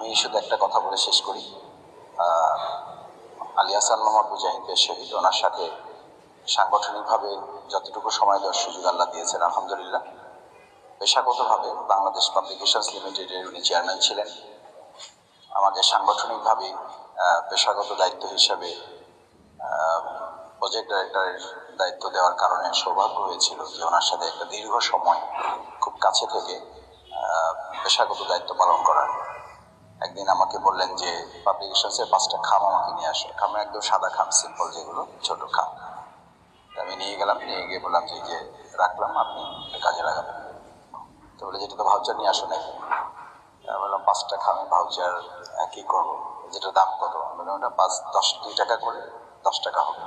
আমি শুধু একটা কথা বলে শেষ করি। আলী হাসান মোহাম্মদ মুজাহিদের শহীদ ওনার সাথে সাংগঠনিকভাবে যতটুকু সময় দেওয়ার সুযোগ আল্লাহ দিয়েছেন, আলহামদুলিল্লাহ। পেশাগতভাবে বাংলাদেশ পাবলিকেশনস লিমিটেডের উনি চেয়ারম্যান ছিলেন। আমাকে সাংগঠনিকভাবে পেশাগত দায়িত্ব হিসাবে প্রজেক্ট ডাইরেক্টরের দায়িত্ব দেওয়ার কারণে সৌভাগ্য হয়েছিল যে ওনার সাথে একটা দীর্ঘ সময় খুব কাছে থেকে পেশাগত দায়িত্ব পালন করার। একদিন আমাকে বললেন যে পাবলিকেশনসের পাঁচটা খাম আমাকে নিয়ে আসো। খাম একদম সাদা খাম সিম্পল যেগুলো, ছোট খাম। আমি নিয়ে গেলাম, নিয়ে গিয়ে বললাম যে যে রাখলাম, আপনি কাজে লাগাবেন তো বলে, যেটা তো ভাউচার নিয়ে আসো নাকি? বললাম, পাঁচটা খামে ভাউচার কী করব যেটা দাম কত? বললাম, ওটা পাঁচ, দশ, দুই টাকা করে, দশ টাকা হবে।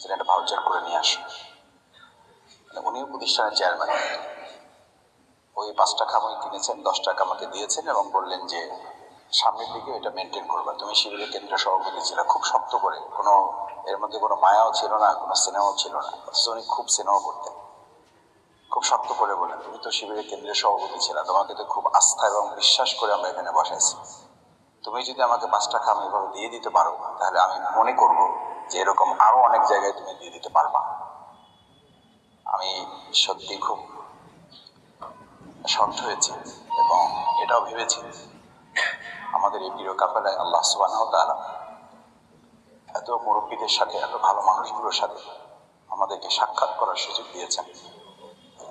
সেটা একটা ভাউচার করে নিয়ে আসো। মানে উনিও প্রতিষ্ঠানের চেয়ারম্যান ওই পাঁচটা খামই কিনেছেন, দশ টাকা আমাকে দিয়েছেন এবং বললেন যে সামনের দিকে এটা মেনটেন করবা। তুমি শিবিরের কেন্দ্রীয় সভাপতি ছিল, খুব শক্ত করে। কোনো, এর মধ্যে কোনো মায়াও ছিল না, কোনো স্নেহও ছিল না। অথচ উনি খুব স্নেহ করতেন। খুব শক্ত করে বলেন, তুমি তো শিবিরের কেন্দ্রীয় সভাপতি ছিল, তোমাকে তো খুব আস্থা এবং বিশ্বাস করে আমরা এখানে বসাইছি। তুমি যদি আমাকে পাঁচটা খাম এভাবে দিয়ে দিতে পারো, তাহলে আমি মনে করব যে এরকম আরও অনেক জায়গায় তুমি দিয়ে দিতে পারবা। আমি সত্যি খুব শক্ত হয়েছি এবং এটাও ভেবেছি। আমাদের এই প্রিয় কাফেলায় আল্লাহ সুবাহ এত মুরব্বীদের সাথে, এত ভালো মানুষগুলোর সাথে আমাদেরকে সাক্ষাৎ করার সুযোগ দিয়েছেন,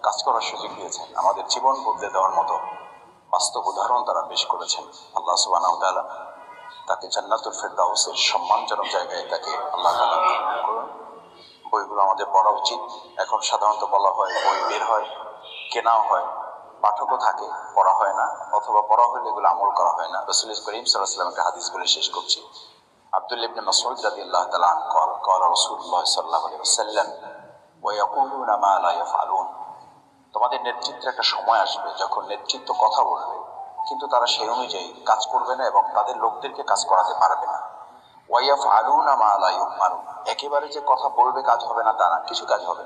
কাজ করার সুযোগ দিয়েছেন, আমাদের জীবন বদলে দেওয়ার মতো বাস্তব উদাহরণ তারা পেশ করেছেন আল্লাহ সুবাহ তাকে জান্নাতুল ফেরদাউসের সম্মানজনক জায়গায় তাকে আল্লাহ তাআলা করুন। বইগুলো আমাদের পড়া উচিত। এখন সাধারণত বলা হয়, বই বের হয়, কেনাও হয়। পাঠকও থাকে, পড়া হয় না, অথবা পড়া হলে এগুলো আমল করা হয় না। রসুল করিম সাল্লাহ হাদিস বলে শেষ করছি। আব্দুল ইবনে মাসউদ রাদিয়াল্লাহু তাআলা আন কল কল রাসূলুল্লাহ সাল্লাল্লাহু আলাইহি ওয়াসাল্লাম ওয়া ইয়াকুলুনা মা লা ইয়াফআলুন। তোমাদের নেতৃত্বের একটা সময় আসবে যখন নেতৃত্ব কথা বলবে, কিন্তু তারা সেই অনুযায়ী কাজ করবে না এবং তাদের লোকদেরকে কাজ করাতে পারবে না। ওয়াইয়াফ আলুনা মা আলা ইউমারুন একেবারে যে কথা বলবে কাজ হবে না, তা না, কিছু কাজ হবে।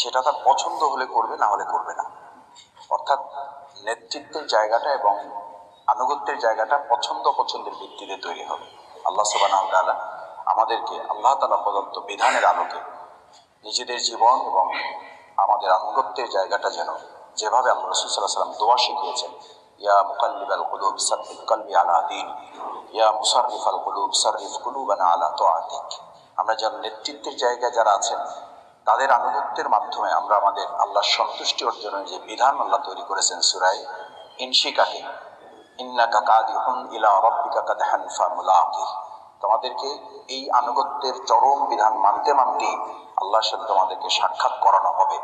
সেটা তার পছন্দ হলে করবে, না হলে করবে না। অর্থাৎ নেতৃত্বের জায়গাটা এবং আনুগত্যের জায়গাটা পছন্দ পছন্দের ভিত্তিতে তৈরি হবে। আল্লাহ সুবাহ আমাদেরকে, আল্লাহ তালা প্রদত্ত বিধানের আলোকে নিজেদের জীবন এবং আমাদের আনুগত্যের জায়গাটা যেন যেভাবে আল্লাহ রসুল সাল্লাহ সাল্লাম দোয়া শিখিয়েছেন, ইয়া মুকাল্লিবাল কুলুব সাব্বিত কলবি আলা দিন, ইয়া মুসাররিফাল কুলুব সাররিফ কুলুবানা আলা তোয়াতিক আমরা যেন নেতৃত্বের জায়গায় যারা আছেন তাদের আনুগত্যের মাধ্যমে আমরা আমাদের আল্লাহর সন্তুষ্টি অর্জনের যে বিধান আল্লাহ তৈরি করেছেন সুরায় ইনশিকাকে, ইন্নাকা কাদিহুন ইলা রব্বিকা কাদহান ফামুলাকি তোমাদেরকে এই আনুগত্যের চরম বিধান মানতে মানতেই আল্লাহর সাথে তোমাদেরকে সাক্ষাৎ করানো হবে।